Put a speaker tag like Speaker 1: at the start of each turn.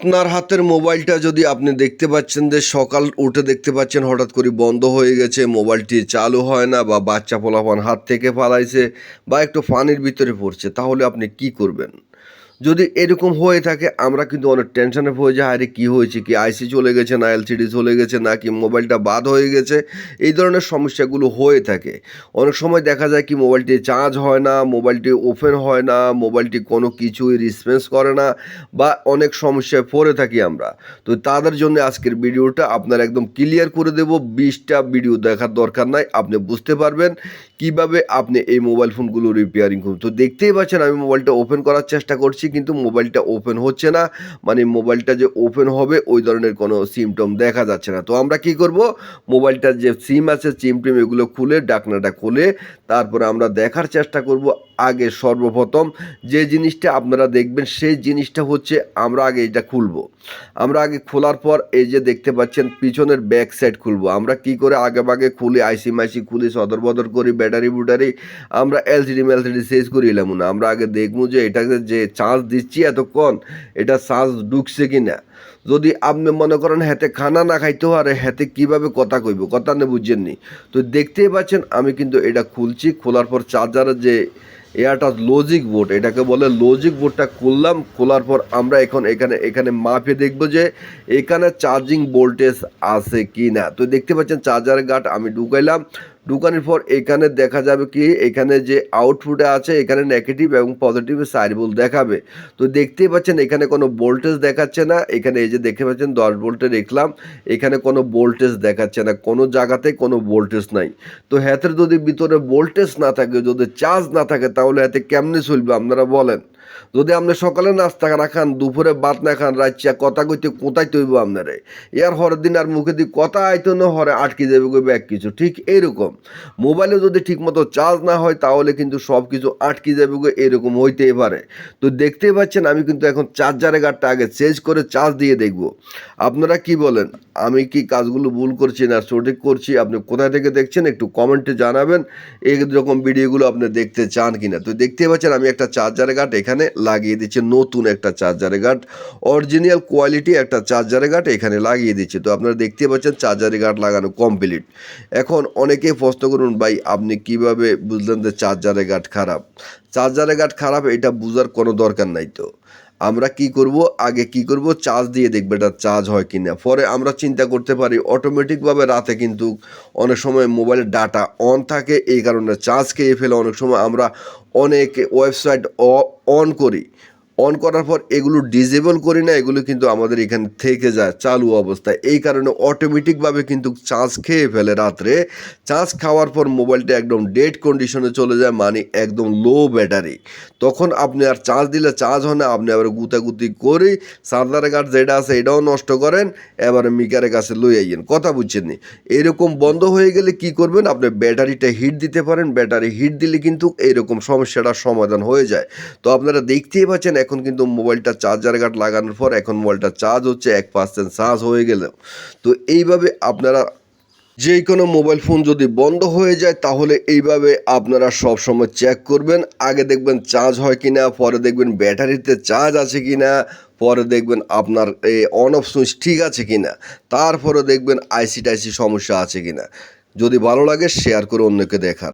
Speaker 1: আপনার হাতের মোবাইলটা যদি আপনি দেখতে পাচ্ছেন যে সকাল উঠে দেখতে পাচ্ছেন, হঠাৎ করে বন্ধ হয়ে গেছে, মোবাইলটি চালু হয় না বা বাচ্চা পোলাপান হাত থেকে পালাইছে বা একটু পানির ভিতরে পড়ছে, তাহলে আপনি কি করবেন? যদি এরকম হয়ে থাকে, আমরা কিন্তু অনেক টেনশনে পড়ে যাই, আরে কী হয়েছে? কি আইসি চলে গেছে না এলসিডি চলে গেছে না কি মোবাইলটা বাদ হয়ে গেছে? এই ধরনের সমস্যাগুলো হয়ে থাকে। অনেক সময় দেখা যায় কি মোবাইলটি চার্জ হয় না, মোবাইলটি ওপেন হয় না, মোবাইলটি কোনো কিছুই রেসপন্স করে না, বা অনেক সমস্যায় পড়ে থাকি আমরা। তো তাদের জন্য আজকের ভিডিওটা আপনার একদম ক্লিয়ার করে দেব। বিশটা ভিডিও দেখার দরকার নাই, আপনি বুঝতে পারবেন কীভাবে আপনি এই মোবাইল ফোনগুলো রিপেয়ারিং করুন। তো দেখতেই পাচ্ছেন আমি মোবাইলটা ওপেন করার চেষ্টা করছি। কিন্তু মোবাইলটা ওপেন হচ্ছে না। মানে মোবাইলটা যে ওপেন হবে, ওই ধরনের কোনো সিমটম দেখা যাচ্ছে না। তো আমরা কি করব? মোবাইলটার যে সিম আছে সিম টিম এগুলো খুলে, ডাকনাটা খুলে, তারপরে আমরা দেখার চেষ্টা করব। আগে সর্বপ্রথম যে জিনিসটা আপনারা দেখবেন, সেই জিনিসটা হচ্ছে আমরা আগে এটা খুলব। আমরা আগে খোলার পর এই যে দেখতে পাচ্ছেন, পিছনের ব্যাক সাইড খুলবো। আমরা কি করে আগে বাগে খুলি আইসি মাইসি খুলি সদর বদর করি ব্যাটারি বুটারি, আমরা এলসিডি মেলসিডি শেষ করি এলাম না। আমরা আগে দেখব যে এটাকে যে চার্জ দিচ্ছি এতক্ষণ, এটা চার্জ ঢুকছে কি না যদি আপনি মনে করেন হাতে খানা না খাইতে পারে হাতে কীভাবে কথা কইব? কথা না বুঝছেননি তো দেখতেই পাচ্ছেন, আমি কিন্তু এটা খুলছি। খোলার পর চার্জারের যে এয়ারটা লজিক বোর্ড এটাকে বলে লজিক বোর্ডটা খুললাম। খোলার পর আমরা এখন এখানে এখানে মাপে দেখব যে এখানে চার্জিং ভোল্টেজ আছে কি না তো দেখতে পাচ্ছেন চার্জার গার্ড আমি ঢুকাইলাম। ঢুকানোর পর এখানে দেখা যাবে কি, এখানে যে আউটপুটে আছে, এখানে নেগেটিভ এবং পজিটিভ সাইড বল দেখাবে। তো দেখতেই পাচ্ছেন, এখানে কোনো ভোল্টেজ দেখাচ্ছে না। এখানে এই যে দেখতে পাচ্ছেন, দশ ভোল্টে দেখলাম, এখানে কোনো ভোল্টেজ দেখাচ্ছে না। কোনো জায়গাতে কোনো ভোল্টেজ নাই। তো হাতের যদি ভিতরে ভোল্টেজ না থাকে, যদি চার্জ না থাকে, তাহলে হাতে কেমনে চলবে, আপনারা বলেন? যদি আপনি সকালে নাস্তা না খান, দুপুরে ভাত না খান রাইচা কথা কইতে কোথায় তৈব আপনারে? এর হরের দিন আর মুখে দিয়ে কথা আইতো না, হরে আটকে যাবে কই ব্যাগ কিছু। ঠিক এইরকম। মোবাইলে যদি ঠিকমতো চার্জ না হয়, তাহলে কিন্তু সব কিছু আটকে যাবে গো এরকম হইতেই পারে। তো দেখতেই পাচ্ছেন, আমি কিন্তু এখন চার্জারের গার্ডটা আগে চেঞ্জ করে চার্জ দিয়ে দেখব। আপনারা কি বলেন? আমি কি কাজগুলো ভুল করছি না সঠিক করছি? আপনি কোথায় থেকে দেখছেন, একটু কমেন্টে জানাবেন। এই রকম ভিডিওগুলো আপনি দেখতে চান কিনা? তো দেখতেই পাচ্ছেন, আমি একটা চার্জারের গার্ড এখানে লাগিয়ে দিচ্ছি নতুন একটা চার্জারের গার্ড অরিজিনাল কোয়ালিটি একটা চার্জারের গার্ড এখানে লাগিয়ে দিচ্ছি। তো আপনারা দেখতে পাচ্ছেন চার্জারের গার্ড লাগানো কমপ্লিট এখন অনেকেই প্রশ্ন করুন, ভাই, আপনি কীভাবে বুঝলেন যে চার্জারের গার্ড খারাপ? চার্জারের গার্ড খারাপ, এটা বোঝার কোনো দরকার নাই তো। আমরা কি করব? আগে কি করব? চার্জ দিয়ে দেখবে এটা চার্জ হয় কি না পরে আমরা চিন্তা করতে পারি অটোমেটিকভাবে রাতে কিন্তু অনেক সময় মোবাইলের ডাটা অন থাকে। এই কারণে চার্জ খেয়ে ফেলে অনেক সময় আমরা অনেক ওয়েবসাইট অন করি। অন করার পর এগুলো ডিজেবল করি না, এগুলো কিন্তু আমাদের এখানে থেকে যায়, চালু অবস্থায়। এই কারণে অটোমেটিকভাবে কিন্তু চার্জ খেয়ে ফেলে রাত্রে। চার্জ খাওয়ার পর মোবাইলটা একদম ডেড কন্ডিশনে চলে যায় মানে একদম লো ব্যাটারি তখন আপনি আর চার্জ দিলে চার্জ হয় না, আপনি আবার গুতাগুতি করে চার্জারের কাঠ যেটা আছে এটাও নষ্ট করেন, এবারে মিকারের কাছে লই আইয়েন। কথা বুঝছেন নি? এরকম বন্ধ হয়ে গেলে কি করবেন, আপনি ব্যাটারিটা হিট দিতে পারেন, ব্যাটারি হিট দিলে কিন্তু এইরকম সমস্যাটার সমাধান হয়ে যায়। তো আপনারা দেখতেই পাচ্ছেন এখন কিন্তু মোবাইলটা চার্জার গার্ড লাগানোর পর এখন মোবাইলটা চার্জ হচ্ছে এক পার্সেন্ট চার্জ হয়ে গেল তো এইভাবে আপনারা যে কোনো মোবাইল ফোন যদি বন্ধ হয়ে যায়, তাহলে এইভাবে আপনারা সব সময় চেক করবেন। আগে দেখবেন চার্জ হয় কিনা, পরে দেখবেন ব্যাটারিতে চার্জ আছে কিনা, পরে দেখবেন আপনার এই অন অফ সুইচ ঠিক আছে কিনা, তারপরে দেখবেন আইসি টাইসি সমস্যা আছে কিনা। যদি ভালো লাগে শেয়ার করে অন্যকে দেখার